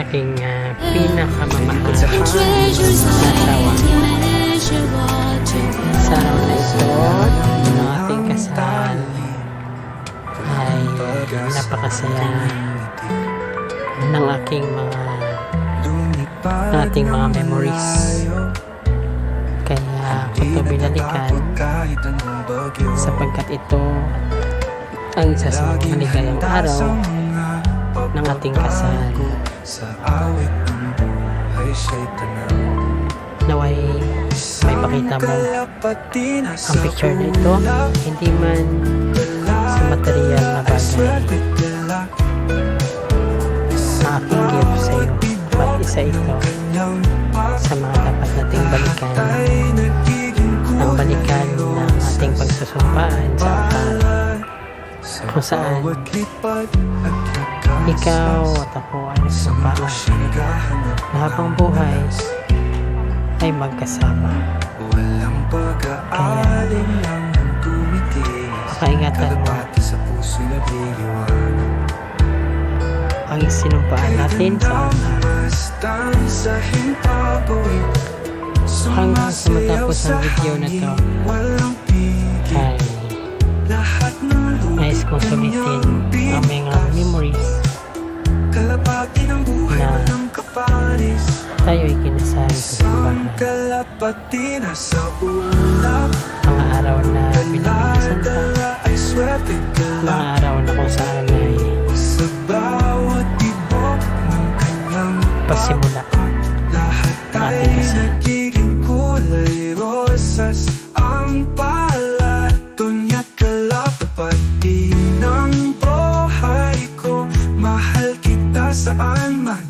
aking uh, pinakamamahal na Treasures asawa. Sa araw na ito, ng ating kasal, ay napakasaya ng aking mga ating mga memories. Ito binalikan sapagkat ito ang isa sa maligayang araw ng ating kasal. naway may pakita mo ang picture na ito. Hindi man sa material na bagay. Ang aking gift sa iyo at isa ito sa mga dapat nating balikan ang balikan ng ating pagsusumpaan sa altar kung saan ikaw at ako ay nagsumpaan na habang buhay ay magkasama. Tumitiis Pakaingatan mo ang isinumpaan natin sa altar matapos ang video na to. Ay nais kong sulitin ang mga memories Na- tayo ay kinasal sa simbahan mga araw na binabalisan pa mga araw na kung saan ay pasimula rosas Ang palad Tunya't kalapati ng buhay ko Mahal kita saan man